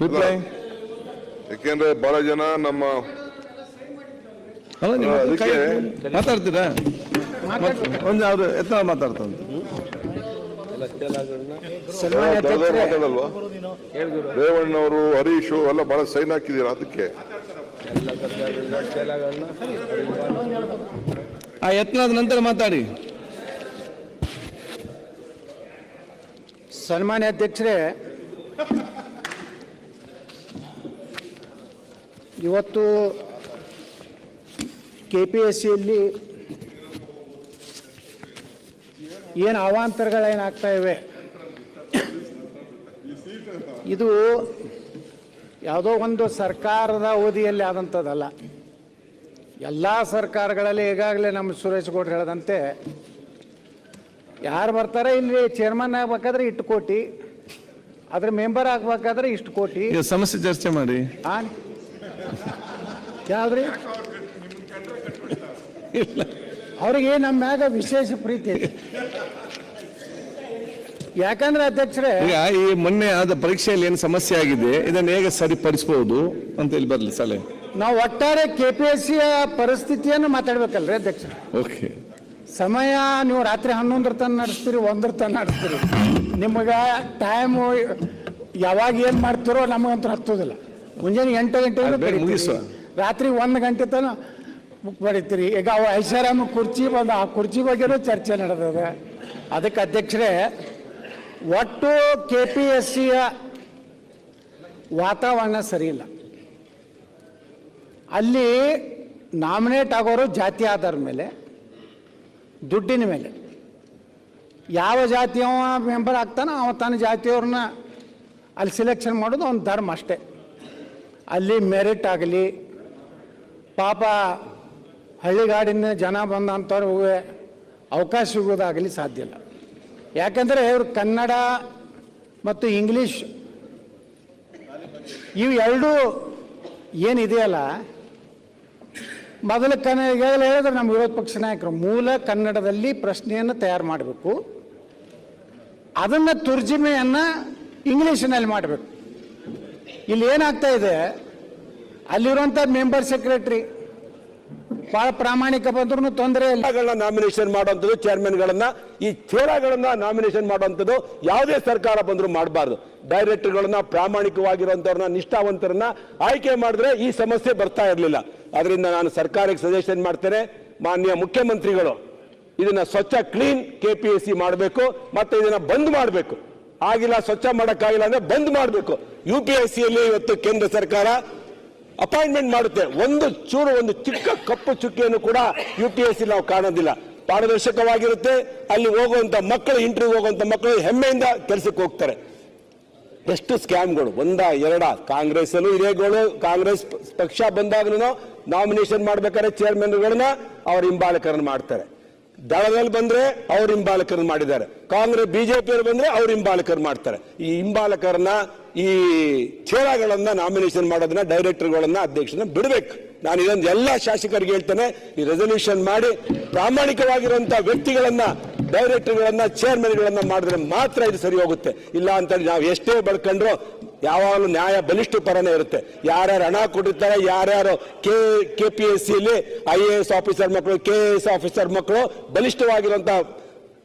Reply ಯಾಕೆಂದ್ರೆ ಬಹಳ ಜನ ನಮ್ಮ ಅಲ್ಲ ನೀವು ಅದಕ್ಕೆ- ಮಾತಾಡ್ತೀರಾ? ಒಂದು ಅವ್ರು ಎತ್ತರ ಮಾತಾಡಲ್ವಾ? ರೇವಣ್ಣವರು ಹರೀಶು ಎಲ್ಲ ಬಹಳ ಸೈನ್ ಹಾಕಿದೀರ ಅದಕ್ಕೆ? ಆ ಯತ್ನದ ನಂತರ ಮಾತಾಡಿ. ಸನ್ಮಾನ್ಯ ಅಧ್ಯಕ್ಷರೇ ಇವತ್ತು ಕೆ ಪಿ ಎಸ್ ಸಿಯಲ್ಲಿ ಏನು ಅವಾಂತರಗಳೇನಾಗ್ತಾ ಇವೆ? ಇದು ಯಾವುದೋ ಒಂದು ಸರ್ಕಾರದ ಅವಧಿಯಲ್ಲಿ ಆದಂಥದ್ದಲ್ಲ. ಎಲ್ಲ ಸರ್ಕಾರಗಳಲ್ಲಿ ಈಗಾಗಲೇ ನಮ್ಮ ಸುರೇಶ್ ಗೌಡ್ರು ಹೇಳದಂತೆ ಯಾರು ಬರ್ತಾರೆ ಇಲ್ಲಿ ಚೇರ್ಮನ್ ಆಗ್ಬೇಕಾದ್ರೆ ಇಟ್ಟು ಕೋಟಿ ಅದ್ರ ಮೆಂಬರ್ ಆಗ್ಬೇಕಾದ್ರೆ ಇಷ್ಟು ಕೋಟಿ. ಸಮಸ್ಯೆ ಚರ್ಚೆ ಮಾಡಿ. ಆ? ಇಲ್ಲ. ಅವ್ರಿಗೆ ನಮ್ಮ ಮ್ಯಾಗ ವಿಶೇಷ ಪ್ರೀತಿ. ಯಾಕಂದ್ರೆ ಅಧ್ಯಕ್ಷರೇ ಈಗ ಈ ಮೊನ್ನೆ ಆದ ಪರೀಕ್ಷೆಯಲ್ಲಿ ಏನು ಸಮಸ್ಯೆ ಆಗಿದೆ ಇದನ್ನು ಹೇಗೆ ಸರಿಪಡಿಸಬಹುದು ಅಂತ ಇಲ್ಲಿ ಬರಲಿ ಸಲಹೆ ನಾವು ಒಟ್ಟಾರೆ ಕೆ ಪಿ ಎಸ್ ಸಿಯ ಪರಿಸ್ಥಿತಿಯನ್ನು ಮಾತಾಡ್ಬೇಕಲ್ರಿ ಅಧ್ಯಕ್ಷ ಓಕೆ. ಸಮಯ ನೀವು ರಾತ್ರಿ ಹನ್ನೊಂದರ ತನಕ ನಡೆಸ್ತೀರಿ ಒಂದರ ತನಕ ನಡೆಸ್ತೀರಿ. ನಿಮಗೆ ಟೈಮು ಯಾವಾಗ ಏನು ಮಾಡ್ತೀರೋ ನಮಗಂತೂ ಹತ್ತೋದಿಲ್ಲ. ಮುಂಜಾನೆ ಎಂಟು ಗಂಟೆಗೆ ಮುಗಿಸುವ. ರಾತ್ರಿ ಒಂದು ಗಂಟೆ ತನಕ ಬರೀತೀರಿ. ಈಗ ಅವು ಐಷಾರಾಮ ಕುರ್ಚಿ ಬಂದು, ಆ ಕುರ್ಚಿ ಬಗ್ಗೆನೂ ಚರ್ಚೆ ನಡೆದಿದೆ. ಅದಕ್ಕೆ ಅಧ್ಯಕ್ಷರೇ, ಒಟ್ಟು ಕೆ ಪಿ ಎಸ್ ಸಿಯ ವಾತಾವರಣ ಸರಿಯಿಲ್ಲ. ಅಲ್ಲಿ ನಾಮಿನೇಟ್ ಆಗೋರು ಜಾತಿ ಆಧಾರದ ಮೇಲೆ, ದುಡ್ಡಿನ ಮೇಲೆ. ಯಾವ ಜಾತಿಯವ ಮೆಂಬರ್ ಆಗ್ತಾನೋ ಅವ ತನ್ನ ಜಾತಿಯವ್ರನ್ನ ಅಲ್ಲಿ ಸಿಲೆಕ್ಷನ್ ಮಾಡೋದು ಒಂದು ಧರ್ಮ ಅಷ್ಟೇ. ಅಲ್ಲಿ ಮೆರಿಟ್ ಆಗಲಿ ಪಾಪ ಹಳ್ಳಿಗಾಡಿನ ಜನ ಬಂದಂಥವ್ರಿಗೆ ಅವಕಾಶ ಸಿಗೋದಾಗಲಿ ಸಾಧ್ಯ ಇಲ್ಲ. ಯಾಕಂದರೆ ಇವರು ಕನ್ನಡ ಮತ್ತು ಇಂಗ್ಲೀಷ್ ಇವು ಎರಡೂ ಏನಿದೆಯಲ್ಲ, ಮೊದಲು ಕನ್ನಡ ಹೇಳಿದ್ರೆ ನಮ್ಮ ವಿರೋಧ ಪಕ್ಷ ನಾಯಕರು, ಮೂಲ ಕನ್ನಡದಲ್ಲಿ ಪ್ರಶ್ನೆಯನ್ನು ತಯಾರು ಮಾಡಬೇಕು, ಅದನ್ನು ತುರ್ಜಿಮೆಯನ್ನು ಇಂಗ್ಲೀಷಿನಲ್ಲಿ ಮಾಡಬೇಕು. ಇಲ್ಲಿ ಏನಾಗ್ತಾ ಇದೆ ಅಲ್ಲಿರುವಂಥ ಮೆಂಬರ್ ಸೆಕ್ರೆಟರಿ ಬಹಳ ಪ್ರಾಮಾಣಿಕ ಬಂದ್ರು ತೊಂದರೆ ನಾಮಿನೇಷನ್ ಮಾಡುವಂಥದ್ದು ಚೇರ್ಮನ್ಗಳನ್ನ ಈ ಚೇರಾಗಳನ್ನ ನಾಮಿನೇಷನ್ ಮಾಡುವಂಥದ್ದು ಯಾವುದೇ ಸರ್ಕಾರ ಬಂದರೂ ಮಾಡಬಾರ್ದು. ಡೈರೆಕ್ಟರ್ಗಳನ್ನ ಪ್ರಾಮಾಣಿಕವಾಗಿರುವಂಥವ್ರನ್ನ, ನಿಷ್ಠಾವಂತರನ್ನ ಆಯ್ಕೆ ಮಾಡಿದ್ರೆ ಈ ಸಮಸ್ಯೆ ಬರ್ತಾ ಇರಲಿಲ್ಲ. ಅದರಿಂದ ನಾನು ಸರ್ಕಾರಕ್ಕೆ ಸಜೆಷನ್ ಮಾಡ್ತೇನೆ, ಮಾನ್ಯ ಮುಖ್ಯಮಂತ್ರಿಗಳು, ಇದನ್ನ ಸ್ವಚ್ಛ clean K P S C ಮಾಡಬೇಕು, ಮತ್ತೆ ಇದನ್ನ ಬಂದ್ ಮಾಡಬೇಕು. ಆಗಿಲ್ಲ, ಸ್ವಚ್ಛ ಮಾಡೋಕ್ಕಾಗಿಲ್ಲ ಅಂದ್ರೆ ಬಂದ್ ಮಾಡಬೇಕು. ಯು ಪಿ ಎಸ್ ಸಿಯಲ್ಲಿ ಇವತ್ತು ಕೇಂದ್ರ ಸರ್ಕಾರ ಅಪಾಯಿಂಟ್ಮೆಂಟ್ ಮಾಡುತ್ತೆ. ಒಂದು ಚೂರು, ಒಂದು ಚಿಕ್ಕ ಕಪ್ಪು ಚುಕ್ಕಿಯನ್ನು ಕೂಡ ಯು ಪಿ ಎಸ್ ನಾವು ಕಾಣೋದಿಲ್ಲ. ಪಾರದರ್ಶಕವಾಗಿರುತ್ತೆ. ಅಲ್ಲಿ ಹೋಗುವಂತ ಮಕ್ಕಳು ಇಂಟರ್ವ್ಯೂ ಹೋಗುವಂತ ಮಕ್ಕಳು ಹೆಮ್ಮೆಯಿಂದ ಕೆಲಸಕ್ಕೆ ಹೋಗ್ತಾರೆ. ಎಷ್ಟು ಸ್ಕ್ಯಾಮ್ಗಳು. ಒಂದ, ಎರಡ ಕಾಂಗ್ರೆಸ್ ಅಲ್ಲೂ ಇದೇಗಳು ಕಾಂಗ್ರೆಸ್ ಪಕ್ಷ ಬಂದಾಗ್ಲೂ ನಾಮಿನೇಷನ್ ಮಾಡ್ಬೇಕಾದ್ರೆ ಚೇರ್ಮನ್ಗಳನ್ನ ಅವ್ರ ಹಿಂಬಾಲಕರನ್ನು ಮಾಡ್ತಾರೆ. ದಳದಲ್ಲಿ ಬಂದ್ರೆ ಅವ್ರ ಹಿಂಬಾಲಕರನ್ನ ಮಾಡಿದ್ದಾರೆ. ಕಾಂಗ್ರೆಸ್, ಬಿಜೆಪಿಯವರು ಬಂದ್ರೆ ಅವ್ರ ಹಿಂಬಾಲಕರು ಮಾಡ್ತಾರೆ. ಈ ಹಿಂಬಾಲಕರನ್ನ, ಈ ಚೇರಾಗಳನ್ನ ನಾಮಿನೇಷನ್ ಮಾಡೋದನ್ನ, ಡೈರೆಕ್ಟರ್ಗಳನ್ನ ಅಧ್ಯಕ್ಷನ ಬಿಡಬೇಕು. ನಾನು ಇದೊಂದು ಎಲ್ಲ ಶಾಸಕರಿಗೆ ಹೇಳ್ತೇನೆ, ಈ ರೆಸಲ್ಯೂಷನ್ ಮಾಡಿ ಪ್ರಾಮಾಣಿಕವಾಗಿರುವಂತ ವ್ಯಕ್ತಿಗಳನ್ನ, ಡೈರೆಕ್ಟರ್ಗಳನ್ನ ಚೇರ್ಮನ್ಗಳನ್ನ ಮಾಡಿದ್ರೆ ಮಾತ್ರ ಇದು ಸರಿ ಹೋಗುತ್ತೆ. ಇಲ್ಲ ಅಂತ ನಾವು ಎಷ್ಟೇ ಬಡ್ಕೊಂಡ್ರು ಯಾವಾಗಲೂ ನ್ಯಾಯ ಬಲಿಷ್ಠ ಪರನೇ ಇರುತ್ತೆ. ಯಾರ್ಯಾರು ಹಣ ಕೊಟ್ಟಿರ್ತಾರೆ, ಯಾರ್ಯಾರು ಕೆ ಕೆ ಪಿ ಎಸ್ ಸಿಲಿ ಐ ಎ ಎಸ್ ಆಫೀಸರ್ ಮಕ್ಕಳು ಕೆ ಎಸ್ ಆಫೀಸರ್ ಮಕ್ಕಳು ಬಲಿಷ್ಠವಾಗಿರುವಂತಹ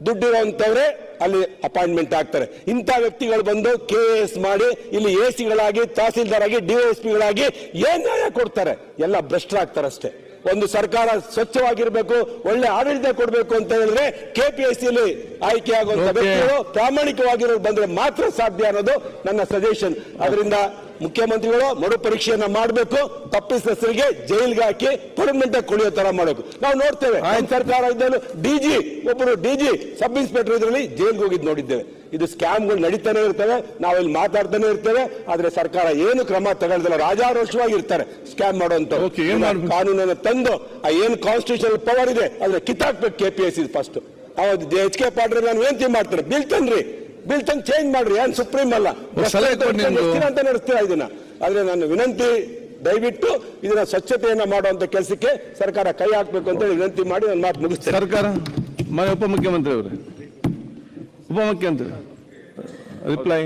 ದುಡ್ಡಿರುವಂತವರೇ ಅಲ್ಲಿ ಅಪಾಯಿಂಟ್ಮೆಂಟ್ ಆಗ್ತಾರೆ. ಇಂಥ ವ್ಯಕ್ತಿಗಳು ಬಂದು ಕೆ ಎಸ್ ಮಾಡಿ, ಇಲ್ಲಿ ಎ ಸಿಗಳಾಗಿ ತಹಸೀಲ್ದಾರ್ ಆಗಿ ಪಿಗಳಾಗಿ ಏನ್ ನ್ಯಾಯ ಕೊಡ್ತಾರೆ? ಎಲ್ಲ ಭ್ರಷ್ಟರಾಗ್ತಾರೆ ಅಷ್ಟೇ ಒಂದು ಸರ್ಕಾರ ಸ್ವಚ್ಛವಾಗಿರ್ಬೇಕು ಒಳ್ಳೆ ಆಡಳಿತ ಕೊಡಬೇಕು ಅಂತ ಹೇಳಿದ್ರೆ ಕೆಪಿಎಸ್ಸಿಯಲ್ಲಿ ಆಯ್ಕೆ ಆಗುವಂತ Okay. ವ್ಯಕ್ತಿಗಳು ಪ್ರಾಮಾಣಿಕವಾಗಿರೋರು ಬಂದ್ರೆ ಮಾತ್ರ ಸಾಧ್ಯ ಅನ್ನೋದು ನನ್ನ ಸಜೆಷನ್ ಅದರಿಂದ ಮುಖ್ಯಮಂತ್ರಿಗಳು ಮರು ಪರೀಕ್ಷೆಯನ್ನ ಮಾಡಬೇಕು ತಪ್ಪಿಸರಿಗೆ ಜೈಲ್ಗೆ ಹಾಕಿ ಪರ್ಮನೆಂಟ್ ಆಗಿ ಕುಳಿಯೋ ತರ ಮಾಡಬೇಕು. ನಾವು ನೋಡ್ತೇವೆ ಸರ್ಕಾರ ಇದ್ದಲು ಡಿಜಿ ಒಬ್ಬರು ಡಿಜಿ ಸಬ್ ಇನ್ಸ್ಪೆಕ್ಟರ್ ಇದರಲ್ಲಿ ಜೈಲ್ಗೆ ಹೋಗಿದ್ ನೋಡಿದ್ದೇವೆ. ಇದು ಸ್ಕ್ಯಾಮ್ಗಳು ನಡೀತಾನೆ ಇರ್ತವೆ ನಾವಿಲ್ಲಿ ಮಾತಾಡ್ತಾನೆ ಇರ್ತೇವೆ ಆದ್ರೆ ಸರ್ಕಾರ ಏನು ಕ್ರಮ ತಗೊಳ್ದಿಲ್ಲ. ರಾಜಾರೋಷವಾಗಿ ಇರ್ತಾರೆ ಸ್ಕ್ಯಾಮ್ ಮಾಡುವಂತ ಏನ್? ಕಾನೂನನ್ನು ತಂದು ಆ ಏನು ಕಾನ್ಸ್ಟಿಟ್ಯೂಷನ್ ಪವರ್ ಇದೆ ಅದ್ರ ಕಿತ್ತಾಕ್ಬೇಕು K P S first H K ಪಾಡ್ರೆ ನಾನು ವಿನಂತಿ ಮಾಡ್ತಾರೆ ಬಿಲ್ ತನ್ರಿ ಬಿಲ್ ತಂದು ಚೇಂಜ್ ಮಾಡ್ರಿ ಏನ್ ಸುಪ್ರೀಂ ಅಲ್ಲ. ಅಂತ ನಡೆಸ್ತೀರಾ ಇದನ್ನ? ಆದ್ರೆ ನಾನು ವಿನಂತಿ ದಯವಿಟ್ಟು ಇದನ್ನ ಸ್ವಚ್ಛತೆಯನ್ನ ಮಾಡುವಂತ ಕೆಲಸಕ್ಕೆ ಸರ್ಕಾರ ಕೈ ಹಾಕ್ಬೇಕು ಅಂತ ವಿನಂತಿ ಮಾಡಿ ನನ್ನ ಮಾತು ಮುಗಿಸ್ತೇನೆ. ಸರ್ಕಾರ ಉಪಮುಖ್ಯಮಂತ್ರಿ ಅವರು. ಉಪಮುಖ್ಯಮಂತ್ರಿ ರಿಪ್ಲೈ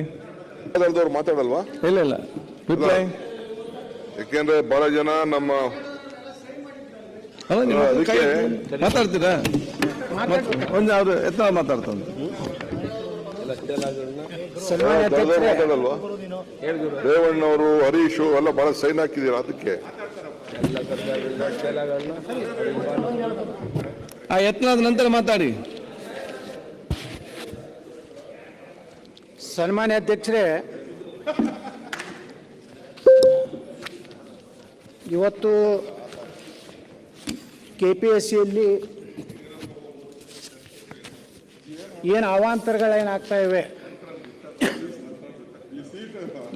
ಮಾತಾಡಲ್ವಾ? ಇಲ್ಲ ಇಲ್ಲ. ರಿಪ್ಲೈ ಯಾಕೆಂದ್ರೆ ಬಹಳ ಜನ ನಮ್ಮ ಅಲ್ಲ, ನೀವು ಅದಕ್ಕೆ- ಮಾತಾಡ್ತೀರಾ? ಒಂದು ಅವ್ರು ಎತ್ತ ಮಾತಾಡ್ತಾರೆ ಮಾತಾಡಲ್ವಾ? ರೇವಣ್ಣವರು ಹರೀಶು ಎಲ್ಲ ಬಹಳ ಸೈನ್ ಹಾಕಿದೀರ ಅದಕ್ಕೆ? ಆ ಯತ್ನಾದ ನಂತರ ಮಾತಾಡಿ. ಸನ್ಮಾನ್ಯ ಅಧ್ಯಕ್ಷರೇ, ಇವತ್ತು ಕೆ ಪಿ ಎಸ್ ಸಿಯಲ್ಲಿ ಏನು ಅವಾಂತರಗಳೇನಾಗ್ತಾ ಇವೆ?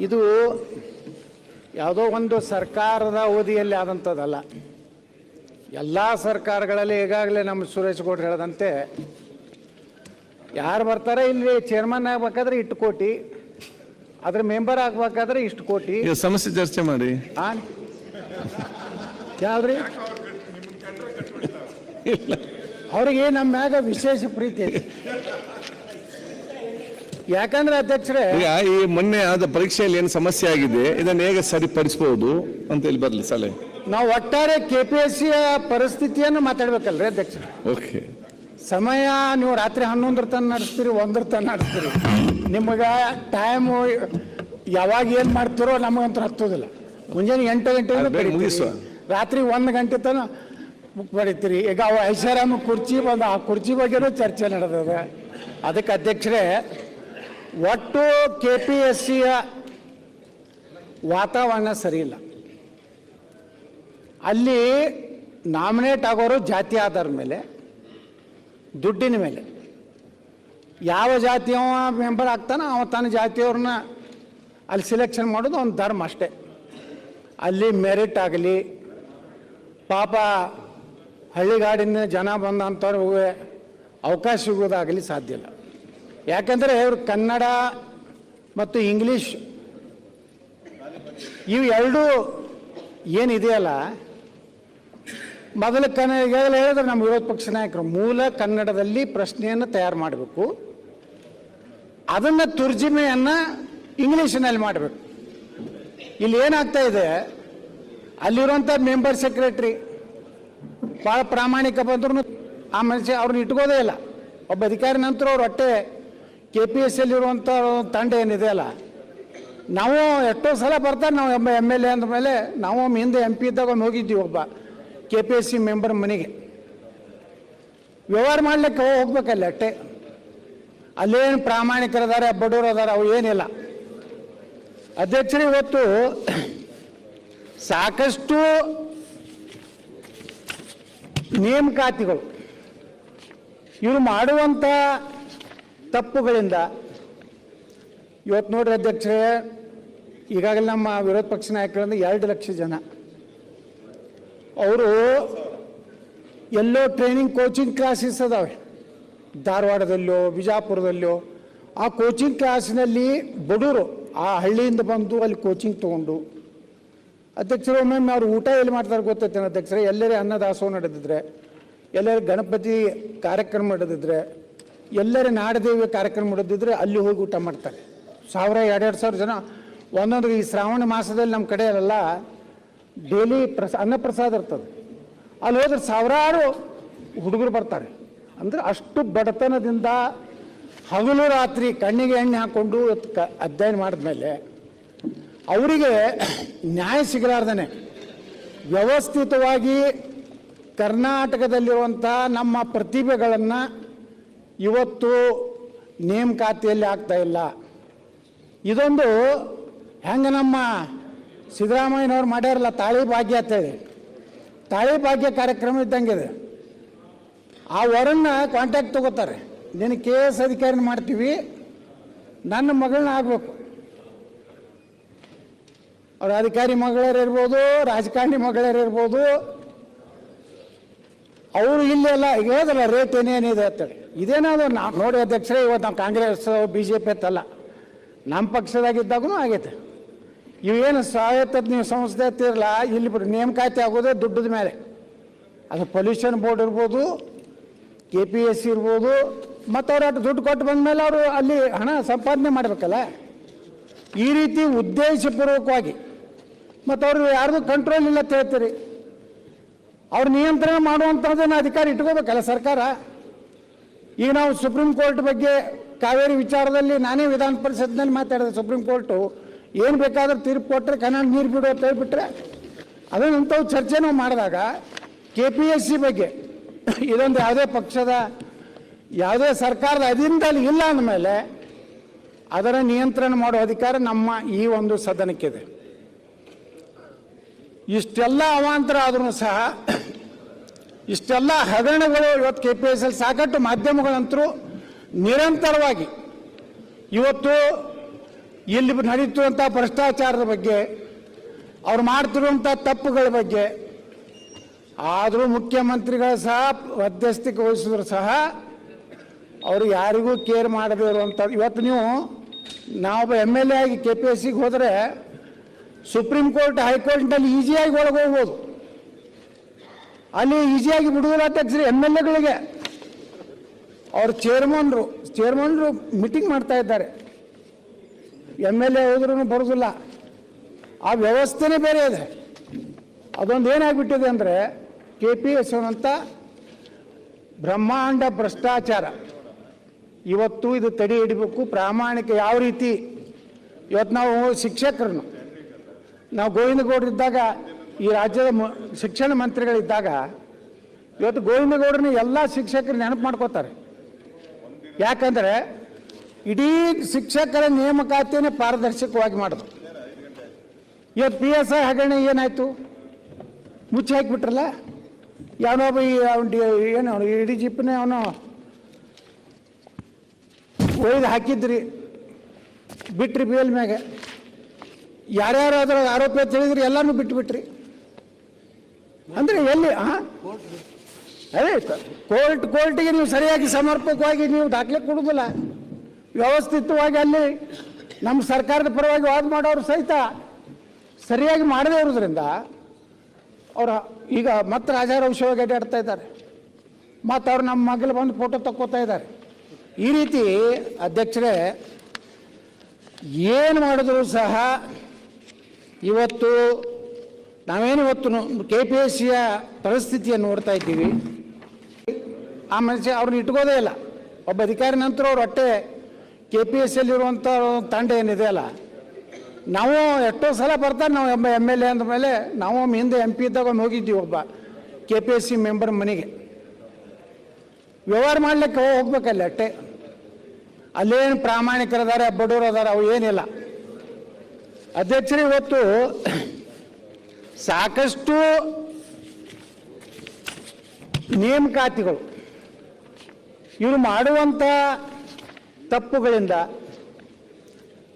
ಇದು ಯಾವುದೋ ಒಂದು ಸರ್ಕಾರದ ಅವಧಿಯಲ್ಲಿ ಆದಂಥದ್ದಲ್ಲ. ಎಲ್ಲ ಸರ್ಕಾರಗಳಲ್ಲಿ ಈಗಾಗಲೇ ನಮ್ಮ ಸುರೇಶ್ ಗೌಡ್ರು ಹೇಳದಂತೆ ಯಾರು ಬರ್ತಾರೆ ಇಲ್ಲಿ ಚೇರ್ಮನ್ ಆಗ್ಬೇಕಾದ್ರೆ ಇಟ್ಟು ಕೋಟಿ ಅದ್ರ ಮೆಂಬರ್ ಆಗ್ಬೇಕಾದ್ರೆ ಇಷ್ಟು ಕೋಟಿ. ಈಗ ಸಮಸ್ಯೆ ಚರ್ಚೆ ಮಾಡಿ. ಆ? ಯಾವ್ದ್ರಿ? ಅವ್ರಿಗೆ ನಮ್ಮ ಮ್ಯಾಗ ವಿಶೇಷ ಪ್ರೀತಿ ಐತಿ. ಯಾಕಂದ್ರೆ ಅಧ್ಯಕ್ಷರೇ ಈಗ ಈ ಮೊನ್ನೆ ಆದ ಪರೀಕ್ಷೆಯಲ್ಲಿ ಏನು ಸಮಸ್ಯೆ ಆಗಿದೆ ಇದನ್ನು ಹೇಗೆ ಸರಿಪಡಿಸಬಹುದು ಅಂತ ಹೇಳಿ ಬರಲಿ ಸಲಹೆ ನಾವು ಒಟ್ಟಾರೆ ಕೆ ಪಿ ಎಸ್ ಸಿಯ ಪರಿಸ್ಥಿತಿಯನ್ನು ಮಾತಾಡ್ಬೇಕಲ್ರಿ ಅಧ್ಯಕ್ಷ ಓಕೆ ಸಮಯ ನೀವು ರಾತ್ರಿ ಹನ್ನೊಂದರ ತನ ನಡೆಸ್ತೀರಿ ಒಂದರ ತನಕ ನಡೆಸ್ತೀರಿ. ನಿಮಗೆ ಟೈಮು ಯಾವಾಗ ಏನು ಮಾಡ್ತೀರೋ ನಮಗಂತೂ ಹತ್ತೋದಿಲ್ಲ. ಮುಂಜಾನೆ ಎಂಟು ಗಂಟೆ ಮುಗಿಸುವ. ರಾತ್ರಿ ಒಂದು ಗಂಟೆ ತನಕ ಬುಕ್ ಬರೀತೀರಿ. ಈಗ ಅವು ಐಷಾರಾಮ ಕುರ್ಚಿ ಬಂದು ಆ ಕುರ್ಚಿ ಬಗ್ಗೆನೂ ಚರ್ಚೆ ನಡೆದದ. ಅದಕ್ಕೆ ಅಧ್ಯಕ್ಷರೇ ಒಟ್ಟು ಕೆ ಪಿ ಎಸ್ ಸಿಯ ವಾತಾವರಣ ಸರಿಯಿಲ್ಲ ಇಲ್ಲ. ಅಲ್ಲಿ ನಾಮಿನೇಟ್ ಆಗೋರು ಜಾತಿ ಆಧಾರದ ಮೇಲೆ ದುಡ್ಡಿನ ಮೇಲೆ. ಯಾವ ಜಾತಿಯವ ಮೆಂಬರ್ ಆಗ್ತಾನೆ ಅವ ತನ್ನ ಜಾತಿಯವ್ರನ್ನ ಅಲ್ಲಿ ಸಿಲೆಕ್ಷನ್ ಮಾಡೋದು ಒಂದು ಧರ್ಮ ಅಷ್ಟೇ. ಅಲ್ಲಿ ಮೆರಿಟ್ ಆಗಲಿ, ಪಾಪ ಹಳ್ಳಿಗಾಡಿನ ಜನ ಬಂದಂಥವ್ರಿಗೆ ಅವಕಾಶ ಸಿಗೋದಾಗಲಿ ಸಾಧ್ಯ ಇಲ್ಲ. ಯಾಕೆಂದರೆ ಇವರು ಕನ್ನಡ ಮತ್ತು ಇಂಗ್ಲೀಷ್ ಇವು ಎರಡೂ ಏನಿದೆಯಲ್ಲ ಮೊದಲು ಕನ್ನಡ ಹೇಳಿದ್ರೆ ನಮ್ಮ ವಿರೋಧ ಪಕ್ಷ ನಾಯಕರು ಮೂಲ ಕನ್ನಡದಲ್ಲಿ ಪ್ರಶ್ನೆಯನ್ನು ತಯಾರು ಮಾಡಬೇಕು. ಅದನ್ನು ತುರ್ಜಿಮೆಯನ್ನು ಇಂಗ್ಲೀಷಿನಲ್ಲಿ ಮಾಡಬೇಕು. ಇಲ್ಲಿ ಏನಾಗ್ತಾ ಇದೆ? ಅಲ್ಲಿರುವಂಥ ಮೆಂಬರ್ ಸೆಕ್ರೆಟ್ರಿ ಭಾಳ ಪ್ರಾಮಾಣಿಕ ಬಂದ್ರು ಆ ಮನುಷ್ಯ ಅವ್ರನ್ನ ಇಟ್ಕೋದೇ ಇಲ್ಲ. ಒಬ್ಬ ಅಧಿಕಾರಿ ನಂತರ ಅವ್ರು ಹೊಟ್ಟೆ ಕೆ ಪಿ ಎಸ್ ಎಲ್ಲಿರುವಂಥ ತಂಡ ಏನಿದೆ ಅಲ್ಲ, ನಾವು ಎಷ್ಟೋ ಸಲ ಬರ್ತಾರೆ, ನಾವು ಎಂ ಎಂ ಎಲ್ ಎ ಅಂದಮೇಲೆ ನಾವು ಹಿಂದೆ ಎಂ ಪಿ ಇದ್ದಾಗ ಒಮ್ಮೆ ಹೋಗಿದ್ದೀವಿ ಒಬ್ಬ. K P S C member ಮನೆಗೆ. ವ್ಯವಹಾರ ಮಾಡ್ಲಿಕ್ಕೆ ಹೋಗ್ಬೇಕಲ್ಲ ಅಟ್ಟೆ. ಅಲ್ಲೇನು ಪ್ರಾಮಾಣಿಕರದಾರೆ ಬಡವರು ಅದಾರ ಅವು ಏನಿಲ್ಲ. ಅಧ್ಯಕ್ಷರು, ಇವತ್ತು ಸಾಕಷ್ಟು ನೇಮಕಾತಿಗಳು. ಇವರು ಮಾಡುವಂಥ ತಪ್ಪುಗಳಿಂದ ಇವತ್ತು ನೋಡ್ರಿ ಅಧ್ಯಕ್ಷರೇ, ಈಗಾಗಲೇ ನಮ್ಮ ವಿರೋಧ ಪಕ್ಷ ನಾಯಕರಿಂದ ಎರಡು ಲಕ್ಷ ಜನ ಅವರು ಎಲ್ಲೋ ಟ್ರೈನಿಂಗ್ ಕೋಚಿಂಗ್ ಕ್ಲಾಸಸ್ ಅದಾವೆ ಧಾರವಾಡದಲ್ಲೋ, ಬಿಜಾಪುರದಲ್ಲೋ. ಆ ಕೋಚಿಂಗ್ ಕ್ಲಾಸ್ನಲ್ಲಿ ಬಡವರು ಆ ಹಳ್ಳಿಯಿಂದ ಬಂದು ಅಲ್ಲಿ ಕೋಚಿಂಗ್ ತೊಗೊಂಡು. ಅಧ್ಯಕ್ಷರು ಒಮ್ಮೊಮ್ಮೆ ಅವ್ರು ಊಟ ಎಲ್ಲಿ ಮಾಡ್ತಾರೆ ಗೊತ್ತೈತೆ ಅಧ್ಯಕ್ಷರೇ? ಎಲ್ಲರೇ ಅನ್ನದಾಸೋಹ ನಡೆದಿದ್ರೆ, ಎಲ್ಲರೇ ಗಣಪತಿ ಕಾರ್ಯಕ್ರಮ ನಡೆದಿದ್ರೆ, ಎಲ್ಲರೇ ನಾಡದೇವಿ ಕಾರ್ಯಕ್ರಮ ನಡೆದಿದ್ರೆ ಅಲ್ಲಿ ಹೋಗಿ ಊಟ ಮಾಡ್ತಾರೆ. ಸಾವಿರ ಎರಡೆರಡು ಸಾವಿರ ಜನ. ಒಂದೊಂದು ಈ ಶ್ರಾವಣ ಮಾಸದಲ್ಲಿ ನಮ್ಮ ಕಡೆ ಎಲ್ಲ ಡೈಲಿ ಪ್ರಸ, ಅನ್ನಪ್ರಸಾದ ಇರ್ತದೆ. ಅಲ್ಲಿ ಹೋದ್ರೆ ಸಾವಿರಾರು ಹುಡುಗರು ಬರ್ತಾರೆ. ಅಂದ್ರೆ ಅಷ್ಟು ಬಡತನದಿಂದ ಹಗಲು ರಾತ್ರಿ ಕಣ್ಣಿಗೆ ಎಣ್ಣೆ ಹಾಕ್ಕೊಂಡು ಅಧ್ಯಯನ ಮಾಡಿದ್ಮೇಲೆ ಅವರಿಗೆ ನ್ಯಾಯ ಸಿಗಲಾರ್ದೇ ವ್ಯವಸ್ಥಿತವಾಗಿ ಕರ್ನಾಟಕದಲ್ಲಿರುವಂಥ ನಮ್ಮ ಪ್ರತಿಭೆಗಳನ್ನು ಇವತ್ತು ನೇಮಕಾತಿಯಲ್ಲಿ ಆಗ್ತಾ ಇಲ್ಲ. ಇದೊಂದು ಹೆಂಗೆ ನಮ್ಮ ಸಿದ್ದರಾಮಯ್ಯನವ್ರು ಮಾಡ್ಯಾರಲ್ಲ ತಾಳಿ ಭಾಗ್ಯ ಅಂತೇಳಿ. ತಾಳಿ ಭಾಗ್ಯ ಕಾರ್ಯಕ್ರಮ ಇದ್ದಂಗೆ ಇದೆ. ಆ ವರನ್ನ ಕಾಂಟ್ಯಾಕ್ಟ್ ತಗೋತಾರೆ. ನೀನು ಕೆ ಎಸ್ ಅಧಿಕಾರಿನ ಮಾಡ್ತೀವಿ. ನನ್ನ ಮಗಳನ್ನ ಆಗಬೇಕು. ಅವ್ರ ಅಧಿಕಾರಿ ಮಗಳರು ಇರ್ಬೋದು, ರಾಜಕಾರಣಿ ಮಗಳರು ಇರ್ಬೋದು. ಅವರು ಇಲ್ಲೆಲ್ಲ ಈಗ ಹೇಳಲ್ಲ ರೇಟ್ ಏನೇನಿದೆ ಅಂತೇಳಿ. ಇದೇನಾದ್ರು ನಾವು ನೋಡಿ ಅಧ್ಯಕ್ಷರೇ, ಇವತ್ತು ನಾವು ಕಾಂಗ್ರೆಸ್ ಬಿ ಜೆ ಪಿ ಅಂತಲ್ಲ, ನಮ್ಮ ಪಕ್ಷದಾಗಿದ್ದಾಗೂ ಆಗೈತೆ. ಇವೇನು ಸ್ವಾಯತ್ತ ಸಂಸ್ಥೆ ಅಂತಿರಲ್ಲ ಇಲ್ಲಿ ನೇಮಕಾತಿ ಆಗೋದೇ ದುಡ್ಡದ ಮೇಲೆ. ಅದು ಪೊಲ್ಯೂಷನ್ ಬೋರ್ಡ್ ಇರ್ಬೋದು ಕೆ ಪಿ ಎಸ್ ಸಿ ಇರ್ಬೋದು, ಮತ್ತು ಅವ್ರು ದುಡ್ಡು ಕೊಟ್ಟು ಬಂದಮೇಲೆ ಅವರು ಅಲ್ಲಿ ಹಣ ಸಂಪಾದನೆ ಮಾಡಬೇಕಲ್ಲ. ಈ ರೀತಿ ಉದ್ದೇಶಪೂರ್ವಕವಾಗಿ. ಮತ್ತು ಅವರು ಯಾರ್ದು ಕಂಟ್ರೋಲ್ ಇಲ್ಲ ಅಂತ ಹೇಳ್ತೀರಿ. ಅವ್ರ ನಿಯಂತ್ರಣ ಮಾಡುವಂಥದ್ದನ್ನು ಅಧಿಕಾರ ಇಟ್ಕೋಬೇಕಲ್ಲ ಸರ್ಕಾರ. ಈಗ ನಾವು ಸುಪ್ರೀಂ ಕೋರ್ಟ್ ಬಗ್ಗೆ ಕಾವೇರಿ ವಿಚಾರದಲ್ಲಿ ನಾನೇ ವಿಧಾನ ಪರಿಷತ್ನಲ್ಲಿ ಮಾತಾಡಿದೆ ಸುಪ್ರೀಂ ಕೋರ್ಟು ಏನು ಬೇಕಾದ್ರೂ ತೀರ್ಪು ಕೊಟ್ಟರೆ ಕನ್ನಡ ನೀರು ಬಿಡು ಅಂತ ಹೇಳ್ಬಿಟ್ರೆ ಅದನ್ನಂಥವು ಚರ್ಚೆ ಮಾಡಿದಾಗ ಕೆ ಪಿ ಎಸ್ ಸಿ ಬಗ್ಗೆ ಇದೊಂದು ಯಾವುದೇ ಪಕ್ಷದ, ಯಾವುದೇ ಸರ್ಕಾರದ ಅಧೀನದಲ್ಲಿ ಇಲ್ಲ ಅಂದಮೇಲೆ ಅದರ ನಿಯಂತ್ರಣ ಮಾಡೋ ಅಧಿಕಾರ ನಮ್ಮ ಈ ಒಂದು ಸದನಕ್ಕಿದೆ. ಇಷ್ಟೆಲ್ಲ ಅವಾಂತರ ಆದರೂ ಸಹ ಇಷ್ಟೆಲ್ಲ ಹಗರಣಗಳು ಇವತ್ತು ಕೆ ಪಿ ಎಸ್ ಸಾಕಷ್ಟು ಮಾಧ್ಯಮಗಳಂತರೂ ನಿರಂತರವಾಗಿ ಇವತ್ತು ಇಲ್ಲಿ ನಡೀತಿರುವಂಥ ಭ್ರಷ್ಟಾಚಾರದ ಬಗ್ಗೆ, ಅವ್ರು ಮಾಡ್ತಿರುವಂಥ ತಪ್ಪುಗಳ ಬಗ್ಗೆ, ಆದರೂ ಮುಖ್ಯಮಂತ್ರಿಗಳ ಸಹ ಮಧ್ಯಸ್ಥಿಕೆ ವಹಿಸಿದ್ರು ಸಹ ಅವರು ಯಾರಿಗೂ ಕೇರ್ ಮಾಡದೇ ಇರುವಂಥ ಇವತ್ತು ನೀವು ನಾವೊಬ್ಬ ಎಂ ಎಲ್ ಎ ಆಗಿ ಕೆ ಪಿ ಎಸ್ ಸಿಗೆ ಹೋದರೆ ಸುಪ್ರೀಂ ಕೋರ್ಟ್ ಹೈಕೋರ್ಟ್ನಲ್ಲಿ ಈಸಿಯಾಗಿ ಒಳಗೆ ಹೋಗ್ಬೋದು ಅಲ್ಲಿ ಈಸಿಯಾಗಿ ಬಿಡುವುದಿಲ್ಲ ಅಧ್ಯಕ್ಷರು, ಎಂ ಎಲ್ ಎಗಳಿಗೆ. ಅವ್ರ ಚೇರ್ಮನ್ರು ಚೇರ್ಮನ್ರು ಮೀಟಿಂಗ್ ಮಾಡ್ತಾ ಇದ್ದಾರೆ. ಎಂ ಎಲ್ ಎ ಹೋದ್ರೂ ಬರೋದಿಲ್ಲ. ಆ ವ್ಯವಸ್ಥೆನೇ ಬೇರೆ ಇದೆ. ಅದೊಂದು ಏನಾಗ್ಬಿಟ್ಟಿದೆ ಅಂದರೆ ಕೆ ಪಿ ಎಸ್ ಅಂತ ಬ್ರಹ್ಮಾಂಡ ಭ್ರಷ್ಟಾಚಾರ. ಇವತ್ತು ಇದು ತಡೆ ಹಿಡಿಬೇಕು, ಪ್ರಾಮಾಣಿಕ ಯಾವ ರೀತಿ? ಇವತ್ತು ನಾವು ಶಿಕ್ಷಕರನ್ನು, ನಾವು ಗೋವಿಂದಗೌಡರಿದ್ದಾಗ, ಈ ರಾಜ್ಯದ ಶಿಕ್ಷಣ ಮಂತ್ರಿಗಳಿದ್ದಾಗ, ಇವತ್ತು ಗೋವಿಂದಗೌಡರನ್ನ ಎಲ್ಲ ಶಿಕ್ಷಕರು ನೆನಪು ಮಾಡ್ಕೋತಾರೆ. ಯಾಕಂದರೆ ಇಡೀ ಶಿಕ್ಷಕರ ನೇಮಕಾತಿಯನ್ನು ಪಾರದರ್ಶಕವಾಗಿ ಮಾಡಿದ್ರು. ಇವತ್ತು ಪಿ ಎಸ್ ಐ ಹಗರಣೆ ಏನಾಯಿತು? ಮುಚ್ಚಿ ಹಾಕಿಬಿಟ್ರಲ್ಲ? ಯಾವನೊಬ್ಬ ಏನು ಇಡೀ ಜಿಪ್ನೇ ಅವನು ಒಯ್ದು ಹಾಕಿದ್ರಿ, ಬಿಟ್ರಿ ಬೇಲ್ ಮ್ಯಾಗ. ಯಾರ್ಯಾರು ಅದ್ರ ಆರೋಪ ತಿಳಿದ್ರಿ ಎಲ್ಲಾನು ಬಿಟ್ಬಿಟ್ರಿ. ಅಂದ್ರೆ ಎಲ್ಲಿ, ಆ? ಅದೇ ಕೋರ್ಟ್ ಕೋರ್ಟಿಗೆ ನೀವು ಸರಿಯಾಗಿ ಸಮರ್ಪಕವಾಗಿ ನೀವು ದಾಖಲೆ ಕೊಡುದಿಲ್ಲ. ವ್ಯವಸ್ಥಿತವಾಗಿ ಅಲ್ಲಿ ನಮ್ಮ ಸರ್ಕಾರದ ಪರವಾಗಿ ವಾದ ಮಾಡೋರು ಸಹಿತ ಸರಿಯಾಗಿ ಮಾಡದೇ ಇರೋದ್ರಿಂದ ಅವರು ಈಗ ಮತ್ತೆ ರಾಜಾರೋಷವಾಗಿ ಅಡ್ಡಾಡ್ತಾ ಇದ್ದಾರೆ. ಮತ್ತು ಅವ್ರು ನಮ್ಮ ಮಗಲು ಬಂದು ಫೋಟೋ ತಕ್ಕೋತಾ ಇದ್ದಾರೆ. ಈ ರೀತಿ ಅಧ್ಯಕ್ಷರೇ ಏನು ಮಾಡಿದ್ರು ಸಹ ಇವತ್ತು ನಾವೇನು ಇವತ್ತು ಕೆ ಪಿ ಎಸ್ ಸಿಯ ಪರಿಸ್ಥಿತಿಯನ್ನು ನೋಡ್ತಾ ಇದ್ದೀವಿ. ಆ ಮನುಷ್ಯ ಅವ್ರನ್ನ ಇಟ್ಕೋದೇ ಇಲ್ಲ. ಒಬ್ಬ ಅಧಿಕಾರಿ ನಂತರ ಅವ್ರು ಹೊಟ್ಟೆ ಕೆ ಪಿ ಎಸ್ ಸಿಯಲ್ಲಿರುವಂಥ ತಂಡ ಏನಿದೆ ಅಲ್ಲ, ನಾವು ಎಷ್ಟೋ ಸಲ ಬರ್ತಾರೆ ನಾವು ಎಂಬ ಎಂ ಎಲ್ ಎ ಅಂದ ಮೇಲೆ ನಾವು ಹಿಂದೆ ಎಂ ಪಿ ಇದ್ದಾಗ ಒಮ್ಮೆ ಹೋಗಿದ್ದೀವಿ ಒಬ್ಬ K P S C member ಮನೆಗೆ. ವ್ಯವಹಾರ ಮಾಡ್ಲಿಕ್ಕೆ ಹೋಗ್ಬೇಕಲ್ಲ ಅಟ್ಟೆ ಅಲ್ಲೇನು ಪ್ರಾಮಾಣಿಕರದಾರೆ ಬಡವರು ಅದಾರ, ಅವು ಏನಿಲ್ಲ. ಅಧ್ಯಕ್ಷರು, ಇವತ್ತು ಸಾಕಷ್ಟು ನೇಮಕಾತಿಗಳು. ಇವರು ಮಾಡುವಂಥ ತಪ್ಪುಗಳಿಂದ.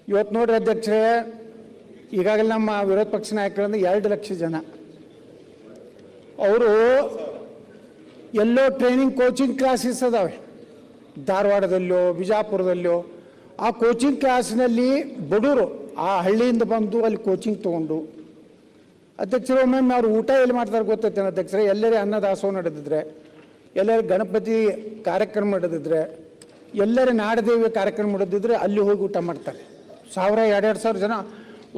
ಇವತ್ತು ನೋಡ್ರಿ ಅಧ್ಯಕ್ಷರೇ, ಈಗಾಗಲೇ ನಮ್ಮ ವಿರೋಧ ಪಕ್ಷ ನಾಯಕರಿಂದ ಎರಡು ಲಕ್ಷ ಜನ. ಅವರು ಎಲ್ಲೋ ಟ್ರೈನಿಂಗ್ ಕೋಚಿಂಗ್ ಕ್ಲಾಸಸ್ ಅದಾವೆ. ಧಾರವಾಡದಲ್ಲೋ, ಬಿಜಾಪುರದಲ್ಲೋ. ಆ ಕೋಚಿಂಗ್ ಕ್ಲಾಸ್ನಲ್ಲಿ ಬಡವರು ಆ ಹಳ್ಳಿಯಿಂದ ಬಂದು ಅಲ್ಲಿ ಕೋಚಿಂಗ್ ತೊಗೊಂಡು. ಅಧ್ಯಕ್ಷರು, ಒಮ್ಮೊಮ್ಮೆ ಅವ್ರು ಊಟ ಎಲ್ಲಿ ಮಾಡ್ತಾರೆ ಗೊತ್ತೈತೆ ಅಧ್ಯಕ್ಷರೇ? ಎಲ್ಲರೇ ಅನ್ನದಾಸೋಹ ನಡೆದಿದ್ರೆ, ಎಲ್ಲರೂ ಗಣಪತಿ ಕಾರ್ಯಕ್ರಮ ನಡೆದಿದ್ರೆ ಎಲ್ಲರೇ ನಾಡದೇವಿ ಕಾರ್ಯಕ್ರಮ ಮಾಡೋದಿದ್ರೆ ಅಲ್ಲಿ ಹೋಗಿ ಊಟ ಮಾಡ್ತಾರೆ. ಸಾವಿರ, ಎರಡೆರಡು ಸಾವಿರ ಜನ.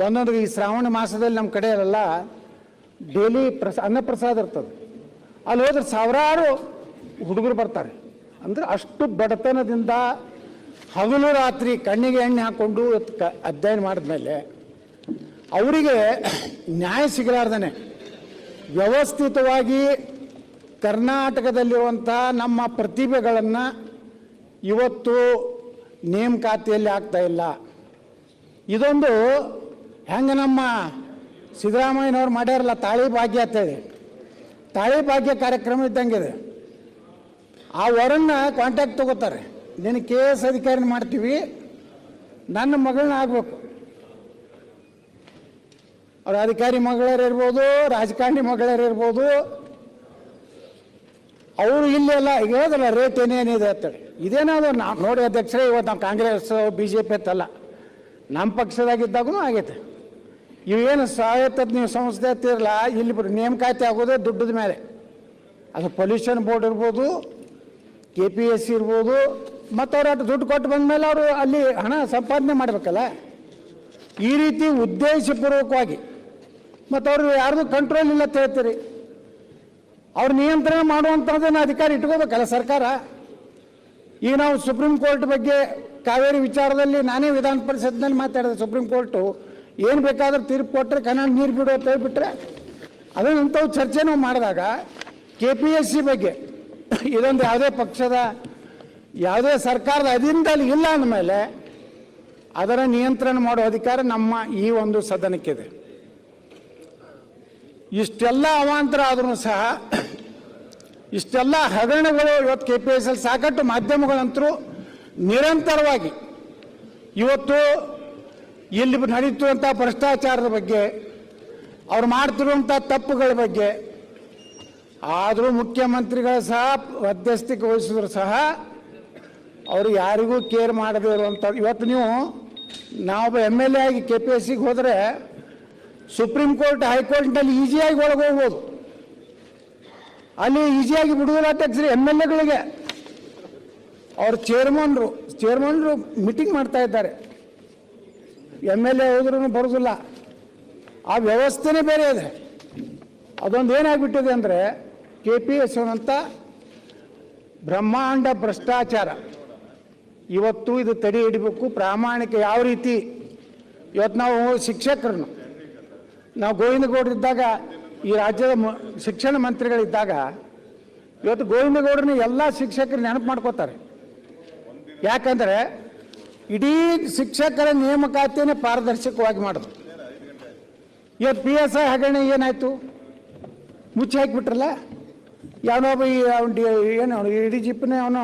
ಒಂದೊಂದು ಈ ಶ್ರಾವಣ ಮಾಸದಲ್ಲಿ ನಮ್ಮ ಕಡೆಯಲ್ಲೆಲ್ಲ ಡೈಲಿ ಪ್ರಸ, ಅನ್ನಪ್ರಸಾದ ಇರ್ತದೆ. ಅಲ್ಲಿ ಹೋದ್ರೆ ಸಾವಿರಾರು ಹುಡುಗರು ಬರ್ತಾರೆ. ಅಂದರೆ ಅಷ್ಟು ಬಡತನದಿಂದ ಹಗಲು ರಾತ್ರಿ ಕಣ್ಣಿಗೆ ಎಣ್ಣೆ ಹಾಕ್ಕೊಂಡು ಅಧ್ಯಯನ ಮಾಡಿದ್ಮೇಲೆ ಅವರಿಗೆ ನ್ಯಾಯ ಸಿಗಲಾರ್ದಾನೆ ವ್ಯವಸ್ಥಿತವಾಗಿ ಕರ್ನಾಟಕದಲ್ಲಿರುವಂಥ ನಮ್ಮ ಪ್ರತಿಭೆಗಳನ್ನು ಇವತ್ತು ನೇಮಕಾತಿಯಲ್ಲಿ ಆಗ್ತಾ ಇಲ್ಲ. ಇದೊಂದು ಹೆಂಗೆ ನಮ್ಮ ಸಿದ್ದರಾಮಯ್ಯನವ್ರು ಮಾಡ್ಯಾರಲ್ಲ, ತಾಳಿ ಭಾಗ್ಯ ಅಂತೇಳಿ. ತಾಳಿ ಭಾಗ್ಯ ಕಾರ್ಯಕ್ರಮ ಇದ್ದಂಗಿದೆ ಆ ವರನ್ನ ಕಾಂಟ್ಯಾಕ್ಟ್ ತಗೋತಾರೆ. ನೀನು ಕೆ ಎಸ್ ಅಧಿಕಾರಿನ ಮಾಡ್ತೀವಿ, ನನ್ನ ಮಗಳನ್ನ ಆಗಬೇಕು. ಅವ್ರ ಅಧಿಕಾರಿ ಮಗಳರು ಇರ್ಬೋದು, ರಾಜಕಾರಣಿ ಮಗಳರು ಇರ್ಬೋದು. ಅವರು ಇಲ್ಲೆಲ್ಲ ಈಗ ಹೇಳೋದಲ್ಲ ರೇಟ್ ಏನೇನಿದೆ ಅಂತೇಳಿ. ಇದೇನಾದ್ರು ನಾವು ನೋಡಿ ಅಧ್ಯಕ್ಷರೇ, ಇವತ್ತು ನಾವು ಕಾಂಗ್ರೆಸ್ ಬಿ ಜೆ ಪಿ ಅಂತಲ್ಲ ನಮ್ಮ ಪಕ್ಷದಾಗಿದ್ದಾಗೂ ಆಗೈತೆ. ಇವೇನು ಸ್ವಾಯತ್ತ ನೀವು ಸಂಸ್ಥೆ ಅಂತಿರಲ್ಲ ಇಲ್ಲಿ ನೇಮಕಾತಿ ಆಗೋದೇ ದುಡ್ಡದ ಮೇಲೆ. ಅದು ಪೊಲ್ಯೂಷನ್ ಬೋರ್ಡ್ ಇರ್ಬೋದು ಕೆ ಪಿ ಎಸ್ ಸಿ ಇರ್ಬೋದು ಮತ್ತು ಅವ್ರು ದುಡ್ಡು ಕೊಟ್ಟು ಬಂದ ಮೇಲೆ ಅವರು ಅಲ್ಲಿ ಹಣ ಸಂಪಾದನೆ ಮಾಡಬೇಕಲ್ಲ. ಈ ರೀತಿ ಉದ್ದೇಶಪೂರ್ವಕವಾಗಿ ಮತ್ತು ಅವರು ಯಾರ್ದು ಕಂಟ್ರೋಲ್ ಇಲ್ಲ ಅಂತ ಹೇಳ್ತೀರಿ. ಅವ್ರ ನಿಯಂತ್ರಣ ಮಾಡುವಂಥದ್ದನ್ನು ಅಧಿಕಾರ ಇಟ್ಕೋಬೇಕಲ್ಲ ಸರ್ಕಾರ. ಈಗ ನಾವು ಸುಪ್ರೀಂ ಕೋರ್ಟ್ ಬಗ್ಗೆ ಕಾವೇರಿ ವಿಚಾರದಲ್ಲಿ ನಾನೇ ವಿಧಾನ ಪರಿಷತ್ನಲ್ಲಿ ಮಾತಾಡಿದೆ ಸುಪ್ರೀಂ ಕೋರ್ಟು ಏನು ಬೇಕಾದ್ರೂ ತೀರ್ಪು ಕೊಟ್ಟರೆ ಕನ್ನಡ ನೀರು ಬಿಡೋ ಅಂತ ಹೇಳ್ಬಿಟ್ರೆ ಅದನ್ನಂಥವು ಚರ್ಚೆ ನಾವು ಮಾಡಿದಾಗ ಕೆ ಪಿ ಎಸ್ ಸಿ ಬಗ್ಗೆ ಇದೊಂದು ಯಾವುದೇ ಪಕ್ಷದ, ಯಾವುದೇ ಸರ್ಕಾರದ ಅಧೀನದಲ್ಲಿ ಇಲ್ಲ ಅಂದಮೇಲೆ ಅದರ ನಿಯಂತ್ರಣ ಮಾಡೋ ಅಧಿಕಾರ ನಮ್ಮ ಈ ಒಂದು ಸದನಕ್ಕಿದೆ. ಇಷ್ಟೆಲ್ಲ ಅವಾಂತರ ಆದರೂ ಸಹ ಇಷ್ಟೆಲ್ಲ ಹಗರಣಗಳು ಇವತ್ತು ಕೆ ಪಿ ಎಸ್ ಎಲ್ ಸಾಕಷ್ಟು ಮಾಧ್ಯಮಗಳಂತರೂ ನಿರಂತರವಾಗಿ ಇವತ್ತು ಇಲ್ಲಿ ನಡೀತಿರುವಂಥ ಭ್ರಷ್ಟಾಚಾರದ ಬಗ್ಗೆ, ಅವ್ರು ಮಾಡ್ತಿರುವಂಥ ತಪ್ಪುಗಳ ಬಗ್ಗೆ, ಆದರೂ ಮುಖ್ಯಮಂತ್ರಿಗಳು ಸಹ ಮಧ್ಯಸ್ಥಿಕೆ ವಹಿಸಿದ್ರು ಸಹ ಅವರು ಯಾರಿಗೂ ಕೇರ್ ಮಾಡದೇ ಇರುವಂಥ, ಇವತ್ತು ನೀವು ನಾವೊಬ್ಬ ಎಂ ಎಲ್ ಎ ಆಗಿ ಕೆ ಪಿ ಎಸ್ ಸಿಗೆ ಹೋದರೆ ಸುಪ್ರೀಂ ಕೋರ್ಟ್ ಹೈಕೋರ್ಟ್ನಲ್ಲಿ ಈಸಿಯಾಗಿ ಒಳಗೆ ಹೋಗ್ಬೋದು ಅಲ್ಲಿ ಈಸಿಯಾಗಿ ಬಿಡುವುದಿಲ್ಲ ಅಧ್ಯಕ್ಷರು ಎಂ ಎಲ್ ಎಗಳಿಗೆ ಅವ್ರ ಚೇರ್ಮನ್ರು ಚೇರ್ಮನ್ರು ಮೀಟಿಂಗ್ ಮಾಡ್ತಾ ಇದ್ದಾರೆ. ಎಂ ಎಲ್ ಎ ಹೋದ್ರೂ ಬರೋದಿಲ್ಲ. ಆ ವ್ಯವಸ್ಥೆನೇ ಬೇರೆ ಇದೆ. ಅದೊಂದು ಏನಾಗ್ಬಿಟ್ಟಿದೆ ಅಂದರೆ, ಕೆ ಪಿ ಎಸ್ ಅಂತ ಬ್ರಹ್ಮಾಂಡ ಭ್ರಷ್ಟಾಚಾರ. ಇವತ್ತು ಇದು ತಡೆ ಹಿಡಿಬೇಕು, ಪ್ರಾಮಾಣಿಕ ಯಾವ ರೀತಿ. ಇವತ್ತು ನಾವು ಶಿಕ್ಷಕರನ್ನು, ನಾವು ಗೋವಿಂದಗೌಡರಿದ್ದಾಗ ಈ ರಾಜ್ಯದ ಶಿಕ್ಷಣ ಮಂತ್ರಿಗಳಿದ್ದಾಗ ಇವತ್ತು ಗೋವಿಂದಗೌಡರನ್ನ ಎಲ್ಲ ಶಿಕ್ಷಕರು ನೆನಪು ಮಾಡ್ಕೋತಾರೆ. ಯಾಕಂದರೆ ಇಡೀ ಶಿಕ್ಷಕರ ನೇಮಕಾತಿಯನ್ನು ಪಾರದರ್ಶಕವಾಗಿ ಮಾಡೋದು ಇವತ್ತು ಪಿ ಎಸ್ ಐ ಹಗರಣೆ ಏನಾಯಿತು? ಮುಚ್ಚಿ ಹಾಕಿಬಿಟ್ರಲ್ಲ? ಯಾವನೋ ಈ ಏನು ಇಡೀ ಜಿಪ್ನೇ ಅವನು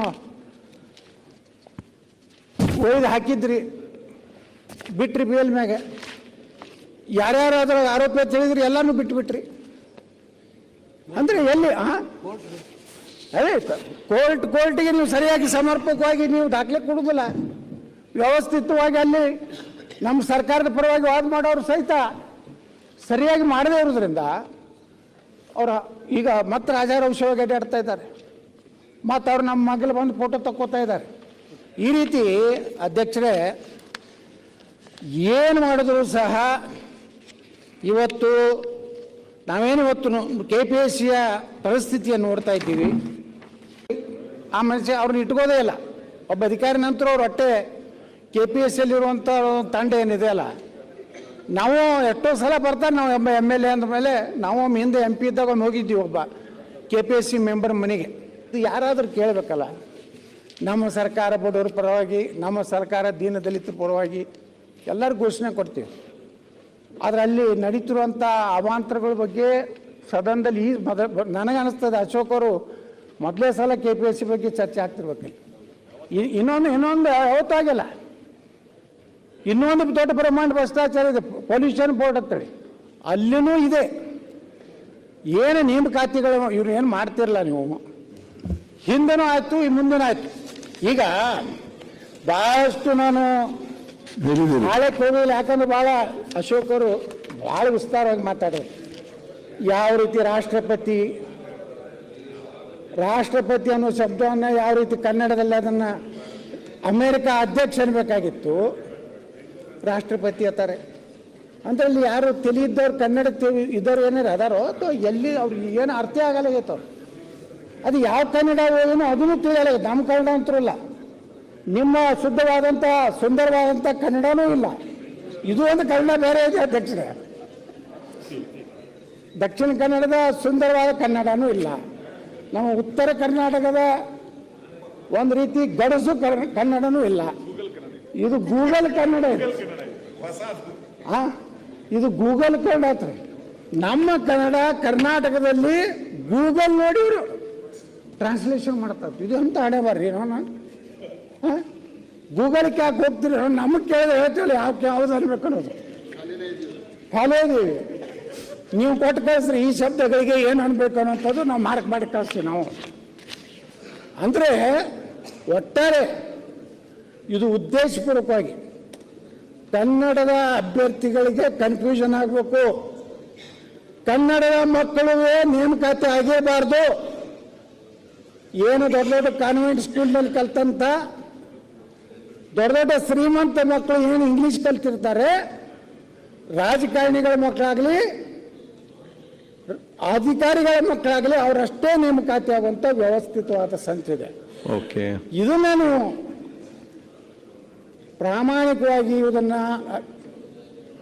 ಒಯ್ದು ಹಾಕಿದ್ರಿ, ಬಿಟ್ರಿ ಬೇಲ್ ಮ್ಯಾಗೆ. ಯಾರ್ಯಾರು ಅದ್ರ ಆರೋಪ ತಿಳಿದ್ರಿ ಎಲ್ಲನೂ ಬಿಟ್ಬಿಟ್ರಿ. ಅಂದ್ರೆ ಎಲ್ಲಿ ಅದೇ, ಕೋರ್ಟ್, ಕೋರ್ಟಿಗೆ ನೀವು ಸರಿಯಾಗಿ ಸಮರ್ಪಕವಾಗಿ ನೀವು ದಾಖಲೆ ಕೊಡುವುದಿಲ್ಲ ವ್ಯವಸ್ಥಿತವಾಗಿ ಅಲ್ಲಿ ನಮ್ಮ ಸರ್ಕಾರದ ಪರವಾಗಿ ವಾದ ಮಾಡೋರು ಸಹಿತ ಸರಿಯಾಗಿ ಮಾಡದೇ ಇರೋದ್ರಿಂದ ಅವರು ಈಗ ಮತ್ತೆ ರಾಜಾರೋಷವಾಗಿ ಅಡ್ಡಾಡ್ತಾ ಇದ್ದಾರೆ. ಮತ್ತು ಅವ್ರು ನಮ್ಮ ಮಗಲು ಬಂದು ಫೋಟೋ ತಕ್ಕೋತಾ ಇದ್ದಾರೆ. ಈ ರೀತಿ ಅಧ್ಯಕ್ಷರೇ, ಏನು ಮಾಡಿದ್ರು ಸಹ ಇವತ್ತು ನಾವೇನು ಇವತ್ತು ಕೆ ಪಿ ಎಸ್ ಸಿಯ ಪರಿಸ್ಥಿತಿಯನ್ನು ನೋಡ್ತಾ ಇದ್ದೀವಿ. ಆ ಮನುಷ್ಯ ಅವ್ರನ್ನ ಇಟ್ಕೋದೇ ಇಲ್ಲ. ಒಬ್ಬ ಅಧಿಕಾರಿ ನಂತರ ಅವ್ರು ಹೊಟ್ಟೆ ಕೆ ಪಿ ಎಸ್ ಸಿಯಲ್ಲಿರುವಂಥ ತಂಡ ಏನಿದೆ ಅಲ್ಲ, ನಾವು ಎಷ್ಟೋ ಸಲ ಬರ್ತಾರೆ ನಾವು ಎಂಬ ಎಂ ಎಲ್ ಎ ಅಂದಮೇಲೆ ನಾವು ಹಿಂದೆ ಎಂ ಪಿ ಇದ್ದಾಗ ಒಮ್ಮೆ ಹೋಗಿದ್ದೀವಿ ಒಬ್ಬ K P S C member ಮನೆಗೆ. ಇದು ಯಾರಾದರೂ ಕೇಳಬೇಕಲ್ಲ, ನಮ್ಮ ಸರ್ಕಾರ ಬಡವರ ಪರವಾಗಿ, ನಮ್ಮ ಸರ್ಕಾರ ದೀನದಲಿತರ ಪರವಾಗಿ ಎಲ್ಲರೂ ಘೋಷಣೆ ಕೊಡ್ತೀವಿ. ಆದರೆ ಅಲ್ಲಿ ನಡೀತಿರುವಂಥ ಅವಾಂತರಗಳ ಬಗ್ಗೆ ಸದನದಲ್ಲಿ ಈ ಮೊದ ನನಗೆ ಅನಿಸ್ತದೆ ಅಶೋಕ್ ಅವರು ಮೊದಲೇ ಸಲ ಕೆ ಪಿ ಎಸ್ ಸಿ ಬಗ್ಗೆ ಚರ್ಚೆ ಆಗ್ತಿರ್ಬೇಕಲ್ಲಿ. ಇ- ಇನ್ನೊಂದು ಇನ್ನೊಂದು ಯಾವತ್ತಾಗಿಲ್ಲ. ಇನ್ನೊಂದು ದೊಡ್ಡ ಪ್ರಮಾಣದ ಭ್ರಷ್ಟಾಚಾರ ಇದೆ ಪೊಲ್ಯೂಷನ್ ಬೋರ್ಡ್ ಅಂತೇಳಿ ಅಲ್ಲಿನೂ ಇದೆ. ಏನು ನೇಮಕಾತಿಗಳು ಇವ್ರು ಏನು ಮಾಡ್ತಿರಲ್ಲ ನೀವು? ಹಿಂದೆನೂ ಆಯಿತು, ಈ ಮುಂದೆನೂ ಆಯಿತು. ಈಗ ಭಾಳಷ್ಟು ನಾನು ನಾಳೆ ಕೋವಿಲ್ ಯಾಕಂದ್ರೆ ಭಾಳ ಅಶೋಕರು ಭಾಳ ವಿಸ್ತಾರವಾಗಿ ಮಾತಾಡೋರು. ಯಾವ ರೀತಿ ರಾಷ್ಟ್ರಪತಿ ರಾಷ್ಟ್ರಪತಿ ಅನ್ನೋ ಶಬ್ದವನ್ನು ಯಾವ ರೀತಿ ಕನ್ನಡದಲ್ಲಿ ಅದನ್ನು ಅಮೇರಿಕ ಅಧ್ಯಕ್ಷ ಅನ್ಬೇಕಾಗಿತ್ತು ರಾಷ್ಟ್ರಪತಿ ಅತ್ತಾರೆ ಅಂದ್ರೆ ಅಲ್ಲಿ ಯಾರು ತಿಳಿಯಿದ್ದವ್ರು ಕನ್ನಡ ತಿಳಿ, ಇದ್ದವ್ರು ಏನಾರು ಅದಾರೋ, ಅಥವಾ ಎಲ್ಲಿ ಅವ್ರಿಗೆ ಏನು ಅರ್ಥ ಆಗಲ್ಲ ಅದು ಯಾವ ಕನ್ನಡ ಏನೋ ಅದನ್ನು ತಿಳಿಯಲ್ಲ ನಮ್ಮ ಕನ್ನಡ ಅಂತರಲ್ಲ ನಿಮ್ಮ ಶುದ್ಧವಾದಂಥ, ಸುಂದರವಾದಂಥ ಕನ್ನಡನೂ ಇಲ್ಲ. ಇದು ಒಂದು ಕನ್ನಡ ಬೇರೆ ಇದೆ ಅಧ್ಯಕ್ಷರೇ ದಕ್ಷಿಣ ಕನ್ನಡದ ಸುಂದರವಾದ ಕನ್ನಡನೂ ಇಲ್ಲ. ನಮ್ಮ ಉತ್ತರ ಕರ್ನಾಟಕದ ಒಂದು ರೀತಿ ಗಡಸು ಕನ್ನಡನೂ ಇಲ್ಲ. ಇದು ಗೂಗಲ್ ಕನ್ನಡ ಇದೆ. ಆ? ಇದು ಗೂಗಲ್ ಕನ್ನಡ ಆತ್ರಿ ನಮ್ಮ ಕನ್ನಡ ಕರ್ನಾಟಕದಲ್ಲಿ ಗೂಗಲ್ ನೋಡಿ ಟ್ರಾನ್ಸ್ಲೇಷನ್ ಮಾಡ್ತಾರೆ ಇದು ಅಂತ ಹಣೆ ಬರ್ರಿ ನಾನು. ಗೂಗಲ್ಗೆ ಯಾಕೆ ಹೋಗ್ತೀರಿ? ನಮಗೆ ಕೇಳಿದ್ರೆ ಹೇಳ್ತೀವಿ ಯಾವ ಯಾವ್ದು ಅನ್ಬೇಕು ಅನ್ನೋದು. ಫಾಲೋ ಇದೀವಿ. ನೀವು ಕೊಟ್ಟು ಕಳಿಸ್ರಿ, ಈ ಶಬ್ದಗಳಿಗೆ ಏನು ಅನ್ಬೇಕು ಅನ್ನೋಂಥದ್ದು ನಾವು ಮಾರ್ಕ್ ಮಾಡಿ ಕಳಿಸ್ತೀವಿ ನಾವು. ಅಂದರೆ, ಒಟ್ಟಾರೆ, ಇದು ಉದ್ದೇಶಪೂರ್ವಕವಾಗಿ ಕನ್ನಡದ ಅಭ್ಯರ್ಥಿಗಳಿಗೆ ಕನ್ಫ್ಯೂಷನ್ ಆಗಬೇಕು. ಕನ್ನಡದ ಮಕ್ಕಳು ನೇಮಕಾತಿ ಆಗೇಬಾರ್ದು. ಏನು ದೊಡ್ಡ ದೊಡ್ಡ ಕಾನ್ವೆಂಟ್ ಸ್ಕೂಲ್ನಲ್ಲಿ ಕಲ್ತಂತ ದೊಡ್ಡ ದೊಡ್ಡ ಶ್ರೀಮಂತ ಮಕ್ಕಳು ಏನು ಇಂಗ್ಲೀಷ್ ಕಲ್ತಿರ್ತಾರೆ? ರಾಜಕಾರಣಿಗಳ ಮಕ್ಕಳಾಗಲಿ ಅಧಿಕಾರಿಗಳ ಮಕ್ಕಳಾಗಲಿ ಅವರಷ್ಟೇ ನೇಮಕಾತಿ ಆಗುವಂಥ ವ್ಯವಸ್ಥಿತವಾದ ಸಂಚಿದೆ ಓಕೆ. ಇದು ನಾನು ಪ್ರಾಮಾಣಿಕವಾಗಿ ಇದನ್ನ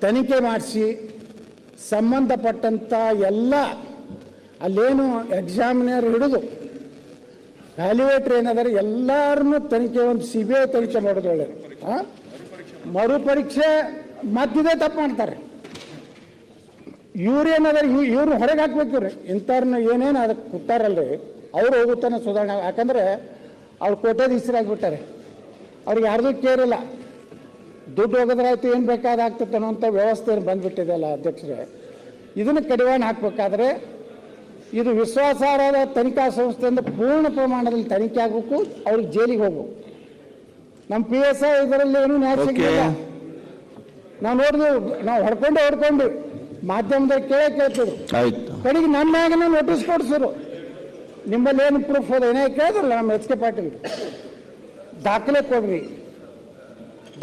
ತನಿಖೆ ಮಾಡಿಸಿ ಸಂಬಂಧಪಟ್ಟಂತ ಎಲ್ಲ ಅಲ್ಲೇನು ಎಕ್ಸಾಮಿನರ್ ಹಿಡಿದು ವ್ಯಾಲ್ಯೂಯೇಟರ್ ಏನಾದ್ರೆ ಎಲ್ಲರನ್ನೂ ತನಿಖೆ, ಒಂದು ಸಿ ಬಿ ಐ ತನಿಖೆ ಮಾಡೋದು ಮರುಪರೀಕ್ಷೆ ಮಧ್ಯದೇ ತಪ್ಪು ಮಾಡ್ತಾರೆ. ಇವ್ರು ಏನಾದ್ರೆ ಇವ್ರು ಹೊರಗೆ ಹಾಕ್ಬೇಕು ರೀ ಇಂಥವ್ರನ್ನ ಏನೇನು ಅದಕ್ಕೆ ಕೊಟ್ಟಾರಲ್ರಿ ಅವ್ರು ಹೋಗುತ್ತಾನೆ ಸುಧಾರಣೆ. ಯಾಕಂದ್ರೆ ಅವ್ರು ಕೋಟ್ಯಾಧೀಶರಾಗ್ಬಿಟ್ಟಾರೆ ಅವ್ರಿಗೆ ಯಾರ್ದೂ ಕೇರ್ ಇಲ್ಲ. ದುಡ್ಡು ಹೋಗೋದ್ರಾಯ್ತು, ಏನು ಬೇಕಾದ ಆಗ್ತದೆ ಅನ್ನೋಂಥ ವ್ಯವಸ್ಥೆ ಬಂದ್ಬಿಟ್ಟಿದೆ ಅಲ್ಲ ಅಧ್ಯಕ್ಷರೇ. ಇದನ್ನು ಕಡಿವಾಣ ಹಾಕಬೇಕಾದ್ರೆ ಇದು ವಿಶ್ವಾಸಾರ್ಹದ ತನಿಖಾ ಸಂಸ್ಥೆಯಿಂದ ಪೂರ್ಣ ಪ್ರಮಾಣದಲ್ಲಿ ತನಿಖೆ ಆಗಬೇಕು ಅವ್ರಿಗೆ ಜೈಲಿಗೆ ಹೋಗ್ಬೇಕು ನಮ್ಮ ಪಿ ಎಸ್ ಐ ಇದರಲ್ಲಿ ಏನು ನ್ಯಾಯ. ಸಿಗಲಿಲ್ಲ. ನಾವು ನೋಡಿದ್ವಿ ನಾವು ಹೊಡ್ಕೊಂಡು ಹೊಡ್ಕೊಂಡು ಮಾಧ್ಯಮದಾಗ ಕೇಳೇ ಕೇಳ್ತಿದ್ರು. ಕಡೆಗೆ ನನ್ನ ಮ್ಯಾಗನ ನೋಟಿಸ್ ಕೊಡಿಸಿದ್ರು. ನಿಮ್ಮಲ್ಲಿ ಏನು ಪ್ರೂಫ್ ಅದ ಏನೇ ಕೇಳಿದ್ರಲ್ಲ ನಮ್ಮ ಎಚ್ ಕೆ ಪಾಟೀಲ್. ದಾಖಲೆ ಕೊಡ್ರಿ.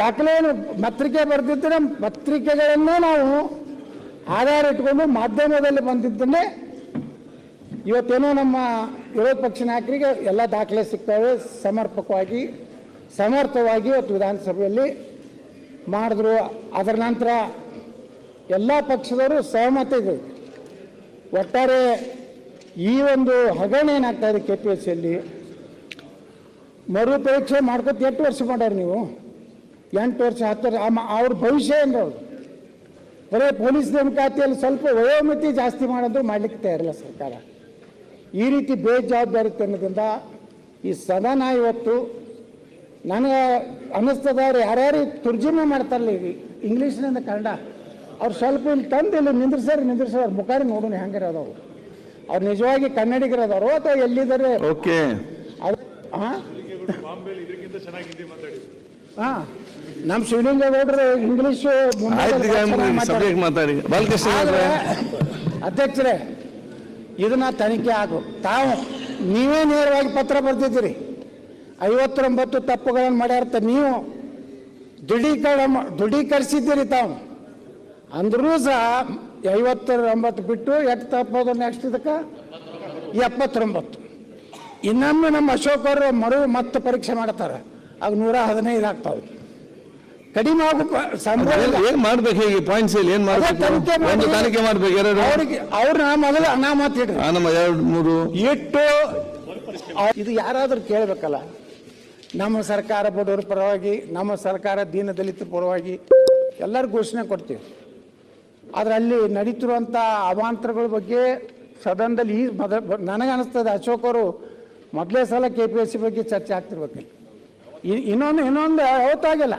ದಾಖಲೆ ಏನು ಪತ್ರಿಕೆ ಬರೆದಿದ್ದರೆ ಪತ್ರಿಕೆಗಳನ್ನೇ ನಾವು ಆಧಾರ ಇಟ್ಕೊಂಡು ಮಾಧ್ಯಮದಲ್ಲಿ ಬಂದಿದ್ದನ್ನೇ ಇವತ್ತೇನೋ ನಮ್ಮ ವಿರೋಧ ಪಕ್ಷ ನಾಯಕರಿಗೆ ಎಲ್ಲ ದಾಖಲೆ ಸಿಗ್ತವೆ. ಸಮರ್ಪಕವಾಗಿ, ಸಮರ್ಥವಾಗಿ ಇವತ್ತು ವಿಧಾನಸಭೆಯಲ್ಲಿ ಮಾಡಿದ್ರು. ಅದರ ನಂತರ ಎಲ್ಲ ಪಕ್ಷದವರು ಸಹಮತ ಇದೆ ಒಟ್ಟಾರೆ ಈ ಒಂದು ಹಗರಣ ಏನಾಗ್ತಾ ಇದೆ ಕೆ ಪಿ ಎಸ್ ಸಿಯಲ್ಲಿ ಮರುಪರೀಕ್ಷೆ ಮಾಡ್ಕೊತ ಎಂಟು ವರ್ಷ ಮಾಡ್ಯಾರ ನೀವು? ಎಂಟು ವರ್ಷ, ಹತ್ತು ವರ್ಷ ಅವ್ರ ಭವಿಷ್ಯ ಏನು ಅವ್ರು ಬರೀ ಪೊಲೀಸ್ ನೇಮಕಾತಿಯಲ್ಲಿ ಸ್ವಲ್ಪ ವಯೋಮಿತಿ ಜಾಸ್ತಿ ಮಾಡೋದು ಮಾಡ್ಲಿಕ್ಕೆ ತಯಾರಿಲ್ಲ ಸರ್ಕಾರ. ಈ ರೀತಿ ಬೇಜವಾಬ್ದಾರಿತನದಿಂದ ಈ ಸದನ ಇವತ್ತು ನನಗೆ ಅನ್ನಿಸ್ತದವ್ರು ಯಾರ್ಯಾರು ತುರ್ಜುಮೆ ಮಾಡ್ತಾರಲ್ಲ ಈಗ ಇಂಗ್ಲೀಷ್ನಿಂದ ಕನ್ನಡ ಅವ್ರು ಸ್ವಲ್ಪ ಇಲ್ಲಿ ತಂದು ಇಲ್ಲಿ ನಿಂದ್ರಿಸ್ಯಾರ ನಿಂದ್ರಿಸ್ಯಾರ ಮುಖಾರಿ ನೋಡೋಣ ಹೆಂಗಿರೋದವ್ರು ಅವ್ರು ಅವ್ರು ನಿಜವಾಗಿ ಕನ್ನಡಿಗರದವರು ಅಥವಾ ಎಲ್ಲಿದ್ದಾರೆ? ಓಕೆ. ಅದು ಹಾಂ ಹಾಂ ನಮ್ಮ ಶಿವಲಿಂಗೇಗೌಡರು ಇಂಗ್ಲೀಷು ಇಂಗ್ಲೀಷ್ ಮಾತಾಡಿ. ಅಧ್ಯಕ್ಷರೇ ಇದನ್ನ ತನಿಖೆ ಆಗು. ತಾವು, ನೀವೇ ನೇರವಾಗಿ ಪತ್ರ ಬರ್ತಿದ್ದೀರಿ ಐವತ್ತೊಂಬತ್ತು ತಪ್ಪುಗಳನ್ನು ಮಾಡ್ಯಾರ್ತ ನೀವು. ದೃಢೀಕರಣ ದೃಢೀಕರಿಸಿದ್ದೀರಿ ತಾವು. ಅಂದ್ರೂ ಸಹ, ಐವತ್ತೊಂಬತ್ತು ಬಿಟ್ಟು ಎಷ್ಟು ತಪ್ಪೋದು ನೆಕ್ಸ್ಟ್ ಇದಕ್ಕೆ? ಎಪ್ಪತ್ತೊಂಬತ್ತು. ಇನ್ನೊಮ್ಮೆ ನಮ್ಮ ಅಶೋಕರು ಮರು ಮತ್ತೆ ಪರೀಕ್ಷೆ ಮಾಡ್ತಾರೆ. ಆಗ ನೂರ ಹದಿನೈದು ಆಗ್ತಾವೆ. ಕಡಿಮೆ ಆಗು ಸಂಭವ ಇಲ್ಲ. ಏನ್ ಮಾಡ್ಬೇಕು ಹೇಗೆ? ಪಾಯಿಂಟ್ಸ್ ಇಲ್ಲಿ ಏನ್ ಅದೇ ಮಾಡ್ಬೇಕು ತನಿಖೆ ಮಾಡಿ ಒಂದು ತನಿಖೆ ಮಾಡ್ಬೇಕು ಎರಡು. ಅವ್ರಿಗೆ ಮೊದಲು ಅನಾಮತ್ ಇಡ್ರಿ ಆ, ನಮ್ಮ ಎರಡು ಮೂರು. ಇಟ್ಟು ಅವ್- ಇದು ಯಾರಾದ್ರೂ ಕೇಳಬೇಕಲ್ಲ? ನಮ್ಮ ಸರ್ಕಾರ ಬಡವರ ಪರವಾಗಿ ನಮ್ಮ ಸರ್ಕಾರ ದೀನ ದಲಿತ ಪರವಾಗಿ ಎಲ್ಲರೂ ಘೋಷಣೆ ಕೊಡ್ತೀವಿ. ಆದ್ರೆ ಅಲ್ಲಿ ನಡೀತಿರುವಂಥ ಅವಾಂತರಗಳ ಬಗ್ಗೆ ಸದನದಲ್ಲಿ ಈ ಮೊದ ನನಗೆ ಅನಿಸ್ತದೆ ಅಶೋಕ್ ಅವರು ಮೊದಲೇ ಸಲ ಕೆ ಪಿ ಎಸ್ ಸಿ ಬಗ್ಗೆ ಚರ್ಚೆ ಆಗ್ತಿರ್ಬೇಕು ಇನ್ನೊಂದು ಇನ್ನೊಂದು ಯಾವತ್ತಾಗಿಲ್ಲ